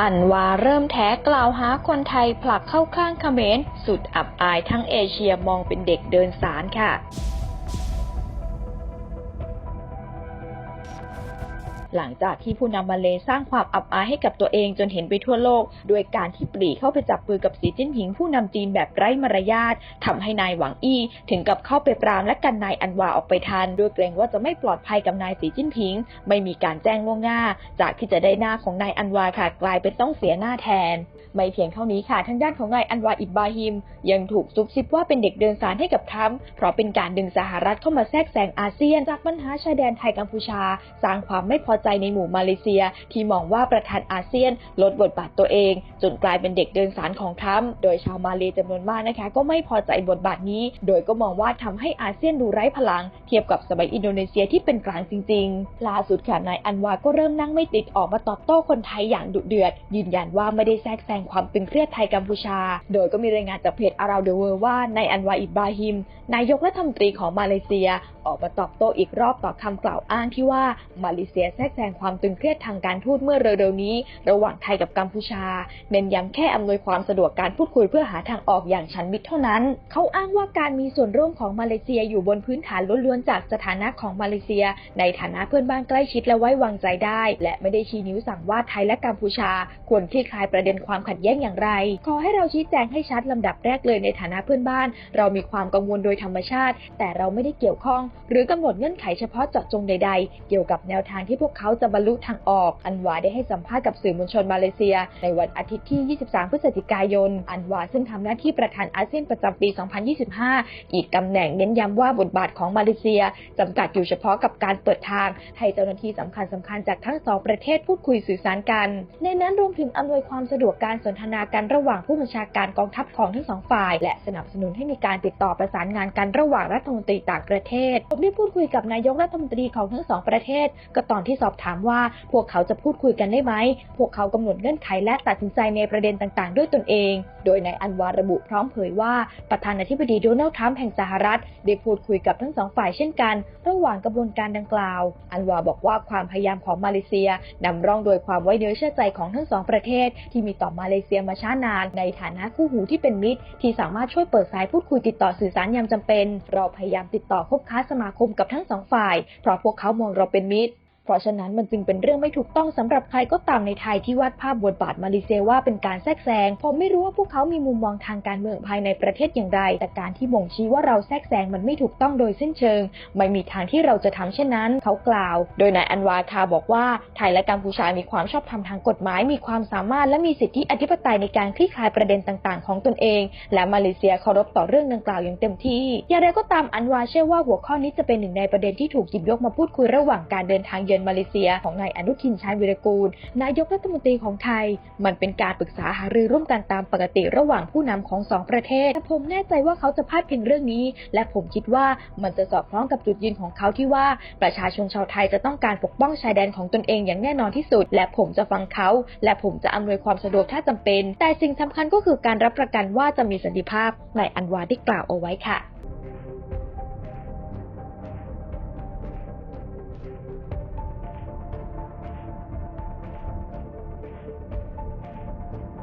อันวาเริ่มแท้กล่าวหาคนไทยผลักเข้าข้างเขมรสุดอับอายทั้งเอเชียมองเป็นเด็กเดินสารค่ะ หลังจากที่ผู้นำมาเลสร้างความอับอายให้กับตัวเองจนเห็นไปทั่วโลก โดยการที่ปรีเข้าไปจับมือกับสีจิ้นผิงผู้นำจีนแบบไร้มารยาททำให้นายหวังอี้ ถึงกับเข้าไปปรามและกันนายอันวาออกไปทัน โดยเกรงว่าจะไม่ปลอดภัยกับนายสีจิ้นผิง ไม่มีการแจ้งล่วงหน้า จากที่จะได้หน้าของนายอันวาค่ะกลายเป็นต้องเสียหน้าแทนไม่เพียงเท่านี้ค่ะทางด้านของนายอันวาอิบบาฮิม ยังถูกซุบซิบว่าเป็นเด็กเดินสารให้กับทรัมป์เพราะเป็นการดึงสหรัฐเข้ามาแทรกแซงอาเซียนจากปัญหาชายแดนไทยกัมพูชา สร้างความไม่พอใจในหมู่มาเลเซีย ที่มองว่าประธานอาเซียนลดบทบาทตัวเอง จนกลายเป็นเด็กเดินสารของทรัมป์โดยชาวมาเลจำนวนมากนะคะ ก็ไม่พอใจบทบาทนี้ โดยก็มองว่าทำให้อาเซียนดูไร้พลัง เทียบกับสมัยอินโดนีเซียที่เป็นกลางจริงๆล่าสุดค่ะนายอันวาก็เริ่มนั่งไม่ติดออกมาตอบโต้คนไทยอย่างดุเดือด ยืนยันว่าไม่ได้แทรกแซงความตึงเครียดไทยกัมพูชา โดยก็มีรายงานจากเพจ Around the World ว่านายอันวาอิบราฮิม นายกรัฐมนตรีของมาเลเซีย ออกมาตอบโต้อีกรอบต่อคำกล่าวอ้างที่ว่ามาเลเซียแทรกแซงความตึงเครียดทางการทูตเมื่อเร็วๆนี้ ระหว่างไทยกับกัมพูชา เน้นย้ำแค่อำนวยความสะดวกการพูดคุยเพื่อหาทางออกอย่างชันมิตรเท่านั้น เขาอ้างว่าการมีส่วนร่วมของมาเลเซียอยู่บนพื้นฐานล้วนๆจากสถานะของมาเลเซีย ในฐานะเพื่อนบ้านใกล้ชิดและไว้วางใจได้ และไม่ได้ชี้นิ้วสั่งว่าไทยและกัมพูชา ควรคลี่คลายประเด็นความขัดแย้งอย่างไร ขอให้เราชี้แจงให้ชัดลำดับแรกเลยในฐานะเพื่อนบ้าน เรามีความกังวลโดยธรรมชาติ แต่เราไม่ได้เกี่ยวข้อง หรือกำหนดเงื่อนไขเฉพาะเจาะจงใด ๆ เกี่ยวกับแนวทางที่พวกเขาจะบรรลุทางออก อันวาได้ให้สัมภาษณ์กับสื่อมวลชนมาเลเซีย ในวันอาทิตย์ที่ 23 พฤศจิกายน อันวาซึ่งทำหน้าที่ประธานอาเซียนประจำปี 2025 อีกตำแหน่งเน้นย้ำว่าบทบาทของมาเลเซียจำกัดอยู่เฉพาะกับการเปิดทาง ให้เจ้าหน้าที่สำคัญสำคัญจากทั้งสองประเทศพูดคุยสื่อสารกัน ในนั้นรวมถึงอำนวยความสะดวกการสนทนากันระหว่างผู้บัญชาการกองทัพของทั้งสองฝ่าย และสนับสนุนให้มีการติดต่อประสานงานกันระหว่างรัฐมนตรีต่างประเทศ ผมได้พูดคุยกับนายกรัฐมนตรีของทั้งสองประเทศ ก็ตอนที่สอบถามว่าพวกเขาจะพูดคุยกันได้ไหม พวกเขากำหนดเงื่อนไขและตัดสินใจในประเด็นต่างๆ ด้วยตนเอง โดยนายอันวาระบุพร้อมเผยว่าประธานาธิบดีโดนัลด์ทรัมป์แห่งสหรัฐได้พูดคุยกับทั้งสองฝ่ายเช่นกัน ระหว่างกระบวนการดังกล่าว อันวาบอกว่าความพยายามของมาเลเซียนำร่องโดยความไว้เนื้อเชื่อใจของทั้งสองประเทศ ที่มีต่อมาเลเซียมาช้านาน ในฐานะคู่หูที่เป็นมิตร ที่สามารถช่วยเปิดสายพูดคุยติดต่อสื่อสารยามจำเป็น เราพยายามติดต่อคบค้าสมาคมกับทั้งสองฝ่าย เพราะพวกเขามองเราเป็นมิตร เพราะฉะนั้นมันจึงเป็นเรื่องไม่ถูกต้องสำหรับใครก็ตามในไทยที่วาดภาพบทบาทมาเลเซียว่าเป็นการแทรกแซงผมไม่รู้ว่าพวกเขามีมุมมองทางการเมืองภายในประเทศอย่างไร แต่การที่บ่งชี้ว่าเราแทรกแซงมันไม่ถูกต้องโดยสิ้นเชิง ไม่มีทางที่เราจะทำเช่นนั้น เขากล่าว โดยนายอันวาคาบอกว่าไทยและกัมพูชามีความชอบธรรมทางกฎหมาย มีความสามารถและมีสิทธิอธิปไตยในการคลี่คลายประเด็นต่าง ๆ ของตนเอง และมาเลเซียเคารพต่อเรื่องดังกล่าวอย่างเต็มที่ อย่างไรก็ตามอันวาเชื่อว่าหัวข้อนี้จะเป็นหนึ่งในประเด็นที่ถูกหยิบยกมาพูดคุยระหว่างการเดินทางเยือนมาเลเซียของนายอนุทินชาญวิรกูล นายกรัฐมนตรีของไทย มันเป็นการปรึกษาหารือร่วมกันตามปกติระหว่างผู้นำของสองประเทศแต่ผมแน่ใจว่าเขาจะพลาดเพียงเรื่องนี้ และผมคิดว่ามันจะสอดคล้องกับจุดยืนของเขาที่ว่าประชาชนชาวไทยจะต้องการปกป้องชายแดนของตนเองอย่างแน่นอนที่สุด และผมจะฟังเขา และผมจะอำนวยความสะดวกถ้าจำเป็น แต่สิ่งสำคัญก็คือการรับประกันว่าจะมีสันติภาพนายอันวาได้กล่าวเอาไว้ค่ะ